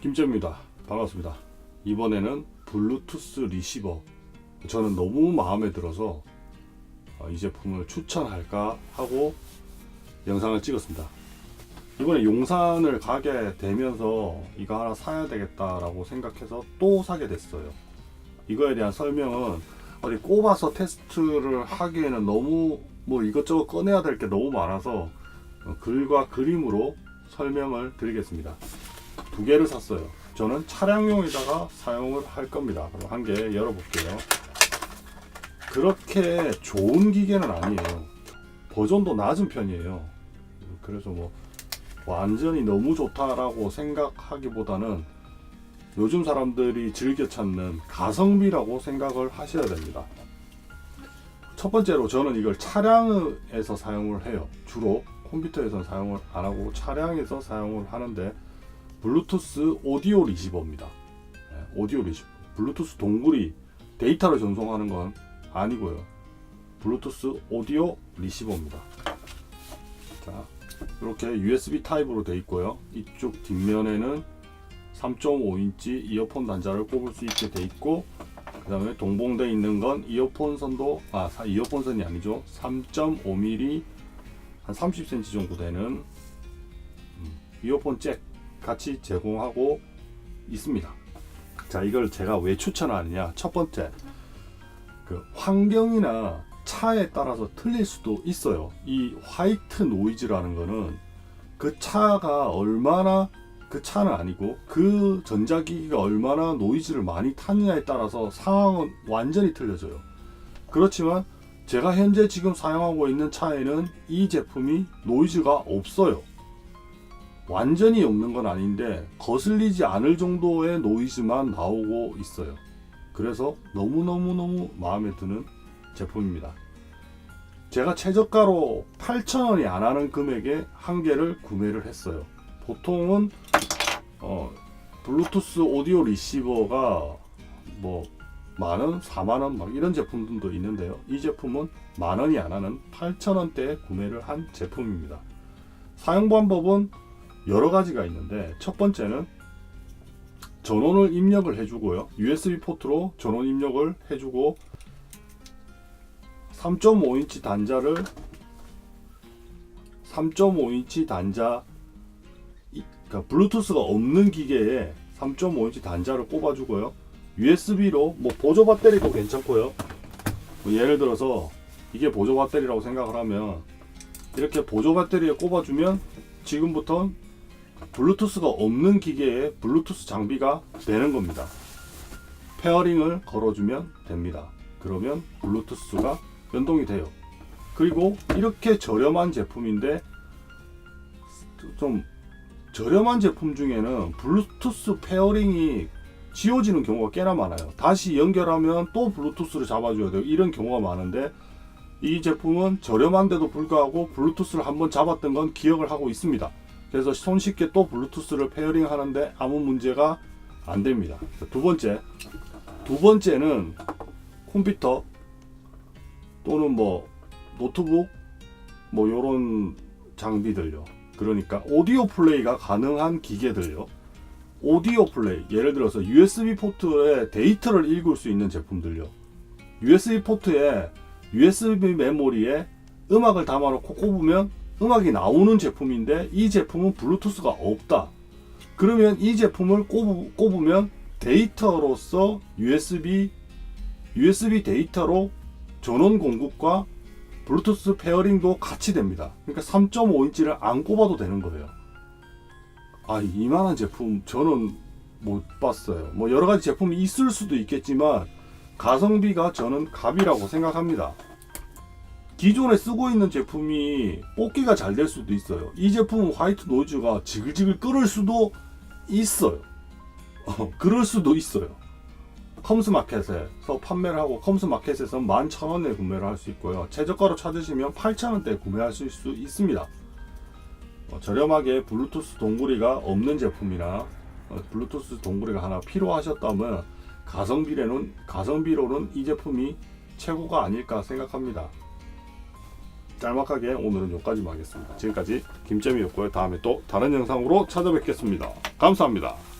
김재입니다. 반갑습니다. 이번에는 블루투스 리시버. 저는 너무 마음에 들어서 어, 이 제품을 추천할까 하고 영상을 찍었습니다. 이번에 용산을 가게 되면서 이거 하나 사야 되겠다라고 생각해서 또 사게 됐어요. 이거에 대한 설명은 어디 꼽아서 테스트를 하기에는 너무 뭐 이것저것 꺼내야 될 게 너무 많아서 어, 글과 그림으로 설명을 드리겠습니다. 두 개를 샀어요. 저는 차량용에다가 사용을 할 겁니다. 그럼 한 개 열어볼게요. 그렇게 좋은 기계는 아니에요. 버전도 낮은 편이에요. 그래서 뭐 완전히 너무 좋다라고 생각하기보다는 요즘 사람들이 즐겨 찾는 가성비라고 생각을 하셔야 됩니다. 첫 번째로 저는 이걸 차량에서 사용을 해요. 주로 컴퓨터에서 사용을 안 하고 차량에서 사용을 하는데 블루투스 오디오 리시버입니다. 네, 오디오 리시버. 블루투스 동굴이 데이터를 전송하는 건 아니고요. 블루투스 오디오 리시버입니다. 자, 이렇게 USB 타입으로 되어 있고요. 이쪽 뒷면에는 3.5인치 이어폰 단자를 꼽을 수 있게 되어 있고 그 다음에 동봉되어 있는 건 이어폰 선도 아 사- 이어폰 선이 아니죠 3.5mm 한 30cm 정도 되는 음, 이어폰 잭 같이 제공하고 있습니다 자 이걸 제가 왜 추천하느냐 첫 번째 그 환경이나 차에 따라서 틀릴 수도 있어요 이 화이트 노이즈라는 거는 그 차가 얼마나 그 차는 아니고 그 전자기기가 얼마나 노이즈를 많이 타느냐에 따라서 상황은 완전히 틀려져요. 그렇지만 제가 현재 지금 사용하고 있는 차에는 이 제품이 노이즈가 없어요. 완전히 없는 건 아닌데 거슬리지 않을 정도의 노이즈만 나오고 있어요. 그래서 너무너무너무 마음에 드는 제품입니다. 제가 최저가로 8,000원이 안 하는 금액에 한 개를 구매를 했어요. 보통은 어, 블루투스 오디오 리시버가 뭐 만원, 4만원 막 이런 제품들도 있는데요. 이 제품은 만원이 안 하는 8천원대에 구매를 한 제품입니다. 사용 방법은 여러 가지가 있는데 첫 번째는 전원을 입력을 해주고요. USB 포트로 전원 입력을 해주고 3.5인치 단자를 3.5인치 단자 이- 그러니까 블루투스가 없는 기계에 3.5인치 단자를 꼽아주고요. USB로 뭐 보조 배터리도 괜찮고요. 뭐 예를 들어서 이게 보조 배터리라고 생각을 하면 이렇게 보조 배터리에 꼽아주면 지금부터 블루투스가 없는 기계에 블루투스 장비가 되는 겁니다. 페어링을 걸어주면 됩니다. 그러면 블루투스가 연동이 돼요. 그리고 이렇게 저렴한 제품인데 좀 저렴한 제품 중에는 블루투스 페어링이 지워지는 경우가 꽤나 많아요. 다시 연결하면 또 블루투스를 잡아줘야 돼요. 이런 경우가 많은데 이 제품은 저렴한데도 불구하고 블루투스를 한번 잡았던 건 기억을 하고 있습니다. 그래서 손쉽게 또 블루투스를 페어링 하는데 아무 문제가 안 됩니다. 두 번째, 두 번째는 컴퓨터 또는 뭐 노트북 뭐 요런 장비들요. 그러니까 오디오 플레이가 가능한 기계들요. 오디오 플레이 예를 들어서 USB 포트에 데이터를 읽을 수 있는 제품들요. USB 포트에 USB 메모리에 음악을 담아놓고 꼽으면 음악이 나오는 제품인데 이 제품은 블루투스가 없다. 그러면 이 제품을 꼽으, 꼽으면 데이터로서 USB USB 데이터로 전원 공급과 블루투스 페어링도 같이 됩니다. 그러니까 3.5인치를 안 꼽아도 되는 거예요. 아, 이만한 제품 저는 못 봤어요. 뭐 여러 가지 제품이 있을 수도 있겠지만 가성비가 저는 갑이라고 생각합니다. 기존에 쓰고 있는 제품이 뽑기가 잘 될 수도 있어요. 이 제품은 화이트 노이즈가 지글지글 끓을 수도 있어요. 어, 그럴 수도 있어요. 컴스 마켓에서 판매를 하고 컴스 마켓에서 11,000원에 구매를 할 수 있고요. 최저가로 찾으시면 8,000원대에 구매하실 수 있습니다. 어, 저렴하게 블루투스 동굴이가 없는 제품이나 어, 블루투스 동굴이가 하나 필요하셨다면 가성비로는 가성비로는 이 제품이 최고가 아닐까 생각합니다. 짤막하게 오늘은 여기까지만 하겠습니다. 지금까지 김재미였고요. 다음에 또 다른 영상으로 찾아뵙겠습니다. 감사합니다.